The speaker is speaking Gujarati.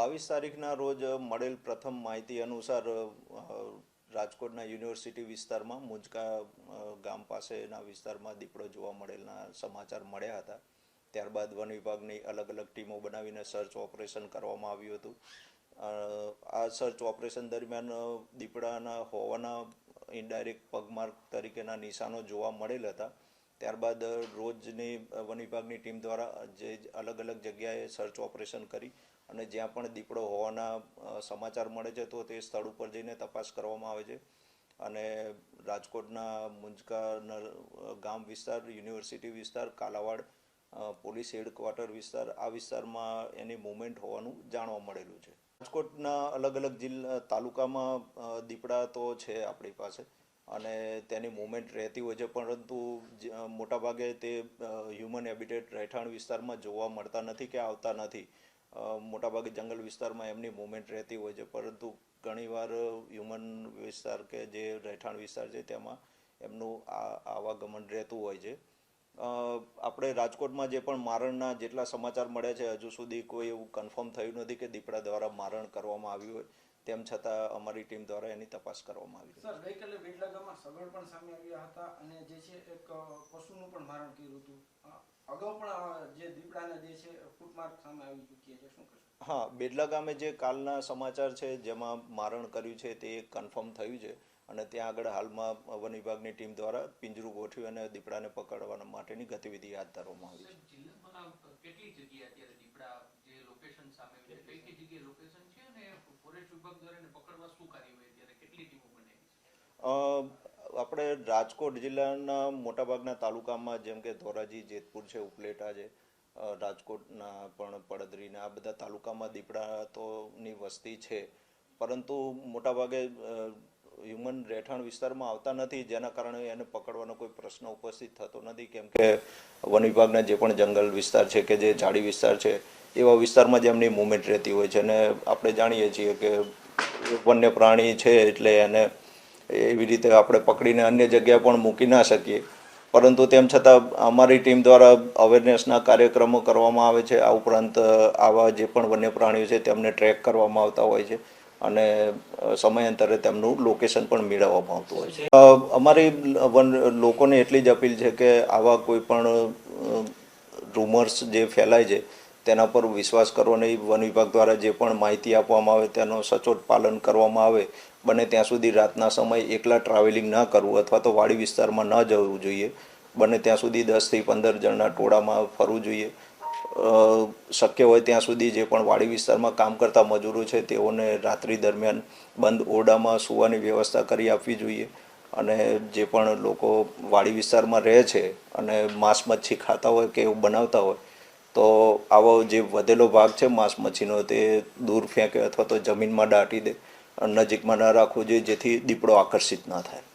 બાવીસ તારીખના રોજ મળેલ પ્રથમ માહિતી અનુસાર રાજકોટના યુનિવર્સિટી વિસ્તારમાં મુંજકા ગામ પાસેના વિસ્તારમાં દીપડો જોવા મળેલના સમાચાર મળ્યા હતા. ત્યારબાદ વન વિભાગની અલગ અલગ ટીમો બનાવીને સર્ચ ઓપરેશન કરવામાં આવ્યું હતું. આ સર્ચ ઓપરેશન દરમિયાન દીપડાના હોવાના ઇનડાયરેક્ટ પગમાર્ક તરીકેના નિશાનો જોવા મળેલ હતા. ત્યારબાદ રોજની વન વિભાગની ટીમ દ્વારા જે અલગ અલગ જગ્યાએ સર્ચ ઓપરેશન કરી અને જ્યાં પણ દીપડો હોવાના સમાચાર મળે છે, તો તે સ્થળ ઉપર જઈને તપાસ કરવામાં આવે છે. અને રાજકોટના મુંજકા ગામ વિસ્તાર, યુનિવર્સિટી વિસ્તાર, કાલાવાડ પોલીસ હેડક્વાર્ટર વિસ્તાર, આ વિસ્તારમાં એની મુવમેન્ટ હોવાનું જાણવા મળેલું છે. રાજકોટના અલગ અલગ જિલ્લા, તાલુકામાં દીપડા તો છે આપણી પાસે અને તેની મુવમેન્ટ રહેતી હોય છે, પરંતુ મોટાભાગે તે હ્યુમન હેબિટેટ રહેઠાણ વિસ્તારમાં જોવા મળતા નથી કે આવતા નથી. મોટાભાગે જંગલ વિસ્તારમાં એમની મુવમેન્ટ રહેતી હોય છે, પરંતુ ઘણીવાર હ્યુમન વિસ્તાર કે જે રહેઠાણ વિસ્તાર છે, તેમાં એમનું આવાગમન રહેતું હોય છે. આપણે રાજકોટમાં જે પણ મારણના જેટલા સમાચાર મળ્યા છે, હજુ સુધી કોઈ એવું કન્ફર્મ થયું નથી કે દીપડા દ્વારા મારણ કરવામાં આવ્યું હોય. તેમ છતાં અમારી ટીમ દ્વારા એની તપાસ કરવામાં આવી. સર ગઈકાલે બેટલા ગામમાં પણ સામે આવ્યા હતા અને જે છે એક પશુનું પણ મારણ કર્યું હતું. અગાઉ પણ જે દીપડાના જે છે ફૂટમાર્ક સામે આવી ચૂકી છે. શું કહેશો? હા બેડલા ગામે જે કાલના સમાચાર છે જેમાં મારણ કર્યું છે તે કન્ફર્મ થયું છે અને ત્યાં આગળ હાલમાં વન વિભાગની ટીમ દ્વારા પિંજરું ગોઠવી અને દીપડાને પકડવા માટેની ગતિવિધિ હાથ ધરવામાં આવી છે. જિલ્લામાં કેટલી જગ્યાએ અત્યારે દીપડા જે લોકેશન સામે છે? કઈ કઈ જગ્યાએ લોકેશન છે આપણે રાજકોટ જિલ્લાના મોટાભાગના તાલુકામાં જેમ કે ધોરાજી, જેતપુર છે, ઉપલેટા છે રાજકોટના પણ પડદરીના આ બધા તાલુકામાં દીપડા તોની વસ્તી છે. પરંતુ મોટાભાગે હ્યુમન રહેઠાણ વિસ્તારમાં આવતા નથી, જેના કારણે એને પકડવાનો કોઈ પ્રશ્ન ઉપસ્થિત થતો નથી. કેમ કે વન વિભાગના જે પણ જંગલ વિસ્તાર છે કે જે ઝાડી વિસ્તાર છે એવા વિસ્તારમાં જ એમની મુવમેન્ટ રહેતી હોય છે અને આપણે જાણીએ છીએ કે વન્ય પ્રાણી છે એટલે એને એવી રીતે આપણે પકડીને અન્ય જગ્યાએ પણ મૂકી ના શકીએ. પરંતુ તેમ છતાં અમારી ટીમ દ્વારા અવેરનેસના કાર્યક્રમો કરવામાં આવે છે. આ ઉપરાંત આવા જે પણ વન્ય પ્રાણીઓ છે તેમને ટ્રેક કરવામાં આવતા હોય છે અને સમયાંતરે તેમનું લોકેશન પણ મેળવવામાં આવતું હોય છે. અમારી લોકોને એટલી જ અપીલ છે કે આવા કોઈ પણ રૂમર્સ જે ફેલાય છે તેના પર વિશ્વાસ કરવો નહીં વન વિભાગ દ્વારા જે પણ માહિતી આપવામાં આવે તેનો સચોટ પાલન કરવામાં આવે, બને ત્યાં સુધી રાતના સમય એકલા ટ્રાવેલિંગ ન કરવું અથવા તો વાડી વિસ્તારમાં ન જવું જોઈએ. બને ત્યાં સુધી દસથી પંદર જણના ટોળામાં ફરવું જોઈએ. શક્ય હોય ત્યાં સુધી જે પણ વાડી વિસ્તારમાં કામ કરતા મજૂરો છે તેઓને રાત્રિ દરમિયાન બંધ ઓરડામાં સૂવાની વ્યવસ્થા કરી આપવી જોઈએ અને જે પણ લોકો વાડી વિસ્તારમાં રહે છે અને માંસ મચ્છી ખાતા હોય કે એવું બનાવતા હોય તો આવો જે વધેલો ભાગ છે, માંસ મચ્છીનો તે દૂર ફેંકે અથવા તો જમીનમાં દાટી દે નજીકમાં ન રાખવું જોઈએ, જેથી દીપડો આકર્ષિત ન થાય.